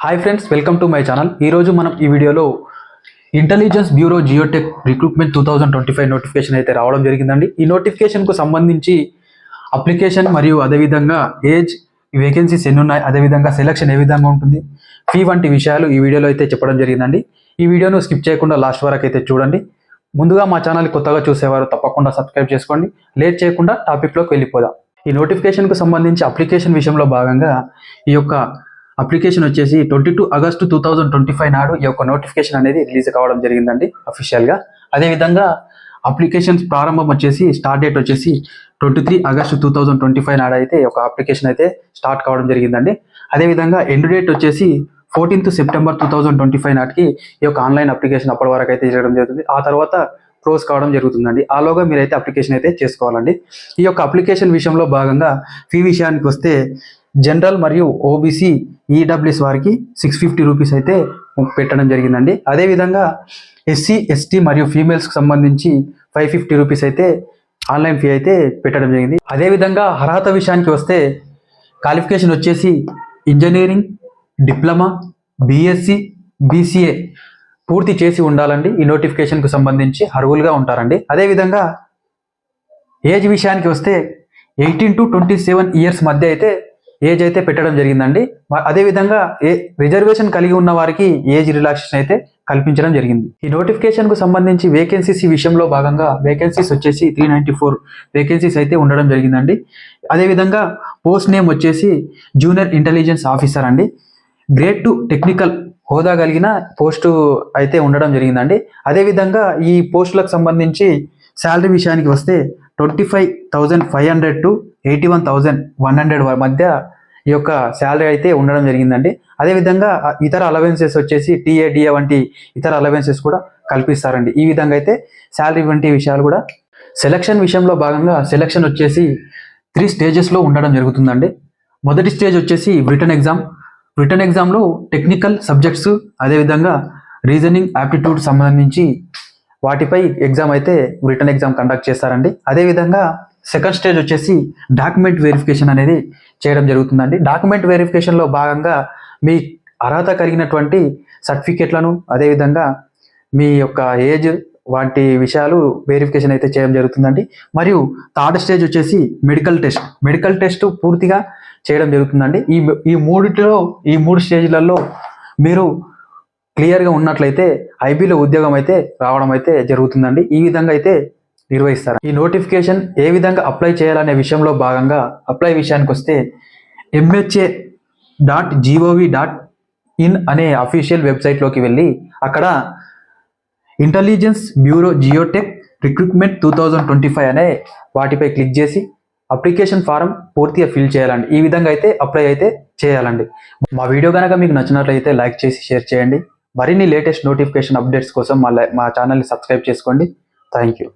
Hi friends welcome to my channel ఈరోజు మనం ఈ వీడియోలో intelligence bureau JIO tech recruitment two thousand twenty five notification అయితే రావడం జరిగిందండి. ఈ నోటిఫికేషన్కు సంబంధించి అప్లికేషన్ మరియు అదేవిధంగా ఏజ్ వేకెన్సీస్ ఎన్ని ఉన్నాయి అదేవిధంగా సెలక్షన్ ఏ విధంగా ఉంటుంది ఫీ వంటి విషయాలు ఈ వీడియోలో అయితే చెప్పడం జరిగిందండి. ఈ వీడియోను స్కిప్ చేయకుండా లాస్ట్ వరకు అయితే చూడండి. ముందుగా మా ఛానల్ కొత్తగా చూసేవారు తప్పకుండా సబ్స్క్రైబ్ చేసుకోండి. లేట్ చేయకుండా టాపిక్లోకి వెళ్ళిపోదాం. ఈ నోటిఫికేషన్కు సంబంధించి అప్లికేషన్ విషయంలో భాగంగా ఈ యొక్క అప్లికేషన్ వచ్చేసి twenty two August two thousand twenty five నాడు ఈ యొక్క నోటిఫికేషన్ అనేది రిలీజ్ కావడం జరిగిందండి అఫీషియల్గా అదేవిధంగా అప్లికేషన్స్ ప్రారంభం వచ్చేసి స్టార్ట్ డేట్ వచ్చేసి twenty three August two thousand twenty five నాడు అయితే ఒక అప్లికేషన్ అయితే స్టార్ట్ కావడం జరిగిందండి. అదేవిధంగా ఎండ్ డేట్ వచ్చేసి fourteenth September two thousand twenty five నాటికి ఈ యొక్క ఆన్లైన్ అప్లికేషన్ అప్పటి వరకు అయితే చేయడం జరుగుతుంది. ఆ తర్వాత క్లోజ్ కావడం జరుగుతుందండి. ఆలోగా మీరైతే అప్లికేషన్ అయితే చేసుకోవాలండి. ఈ యొక్క అప్లికేషన్ విషయంలో భాగంగా ఫీ విషయానికి వస్తే జనరల్ మరియు ఓబీసీ ఈడబ్ల్యూఎస్ వారికి సిక్స్ ఫిఫ్టీ రూపీస్ అయితే పెట్టడం జరిగిందండి. అదేవిధంగా ఎస్సీ ఎస్టీ మరియు ఫీమేల్స్కి సంబంధించి ఫైవ్ ఫిఫ్టీ రూపీస్ అయితే ఆన్లైన్ ఫీ అయితే పెట్టడం జరిగింది. అదేవిధంగా అర్హత విషయానికి వస్తే క్వాలిఫికేషన్ వచ్చేసి ఇంజనీరింగ్ డిప్లొమా బీఎస్సీ బీసీఏ పూర్తి చేసి ఉండాలండి. ఈ నోటిఫికేషన్కు సంబంధించి అర్హులుగా ఉంటారండి. అదేవిధంగా ఏజ్ విషయానికి వస్తే eighteen to twenty seven years మధ్య అయితే ఏజ్ అయితే పెట్టడం జరిగిందండి. అదేవిధంగా ఏ రిజర్వేషన్ కలిగి ఉన్న వారికి ఏజ్ రిలాక్సేషన్ అయితే కల్పించడం జరిగింది. ఈ నోటిఫికేషన్కు సంబంధించి వేకెన్సీస్ విషయంలో భాగంగా వేకెన్సీస్ వచ్చేసి త్రీ నైంటీ ఫోర్ వేకెన్సీస్ అయితే ఉండడం జరిగిందండి. అదేవిధంగా పోస్ట్ నేమ్ వచ్చేసి జూనియర్ ఇంటెలిజెన్స్ ఆఫీసర్ అండి. గ్రేడ్ టు టెక్నికల్ హోదా కలిగిన పోస్టు అయితే ఉండడం జరిగిందండి. అదేవిధంగా ఈ పోస్టులకు సంబంధించి శాలరీ విషయానికి వస్తే twenty five thousand five hundred to eighty one thousand one hundred మధ్య ఈ యొక్క శాలరీ అయితే ఉండడం జరిగిందండి. అదేవిధంగా ఇతర అలవెన్సెస్ వచ్చేసి టీఏడిఏ వంటి ఇతర అలవెన్సెస్ కూడా కల్పిస్తారండి. ఈ విధంగా అయితే శాలరీ వంటి విషయాలు కూడా సెలక్షన్ విషయంలో భాగంగా సెలక్షన్ వచ్చేసి త్రీ స్టేజెస్లో ఉండడం జరుగుతుందండి. మొదటి స్టేజ్ వచ్చేసి రిటర్న్ ఎగ్జామ్ రిటర్న్ ఎగ్జామ్లో టెక్నికల్ సబ్జెక్ట్స్ అదేవిధంగా రీజనింగ్ యాప్టిట్యూడ్ సంబంధించి వాటిపై ఎగ్జామ్ అయితే రిటర్న్ ఎగ్జామ్ కండక్ట్ చేస్తారండి. అదేవిధంగా సెకండ్ స్టేజ్ వచ్చేసి డాక్యుమెంట్ వెరిఫికేషన్ అనేది చేయడం జరుగుతుందండి. డాక్యుమెంట్ వెరిఫికేషన్లో భాగంగా మీ అర్హత కలిగినటువంటి సర్టిఫికేట్లను అదేవిధంగా మీ యొక్క ఏజ్ వంటి విషయాలు వెరిఫికేషన్ అయితే చేయడం జరుగుతుందండి. మరియు థర్డ్ స్టేజ్ వచ్చేసి మెడికల్ టెస్ట్ మెడికల్ టెస్ట్ పూర్తిగా చేయడం జరుగుతుందండి. ఈ ఈ మూడిటిలో ఈ మూడు స్టేజ్లలో మీరు క్లియర్గా ఉన్నట్లయితే ఐబీలో ఉద్యోగం అయితే రావడం అయితే జరుగుతుందండి. ఈ విధంగా అయితే నిర్వహిస్తారు. ఈ నోటిఫికేషన్ ఏ విధంగా అప్లై చేయాలనే విషయంలో భాగంగా అప్లై విషయానికి వస్తే MHA dot gov dot in అనే అఫీషియల్ వెబ్సైట్లోకి వెళ్ళి అక్కడ intelligence bureau JIO tech recruitment two thousand twenty five అనే వాటిపై క్లిక్ చేసి అప్లికేషన్ ఫారం పూర్తిగా ఫిల్ చేయాలండి. ఈ విధంగా అయితే అప్లై అయితే చేయాలండి. మా వీడియో కనుక మీకు నచ్చినట్లయితే లైక్ చేసి షేర్ చేయండి. మరిన్ని లేటెస్ట్ నోటిఫికేషన్ అప్డేట్స్ కోసం మా మా ఛానల్ని సబ్స్క్రైబ్ చేసుకోండి. Thank you.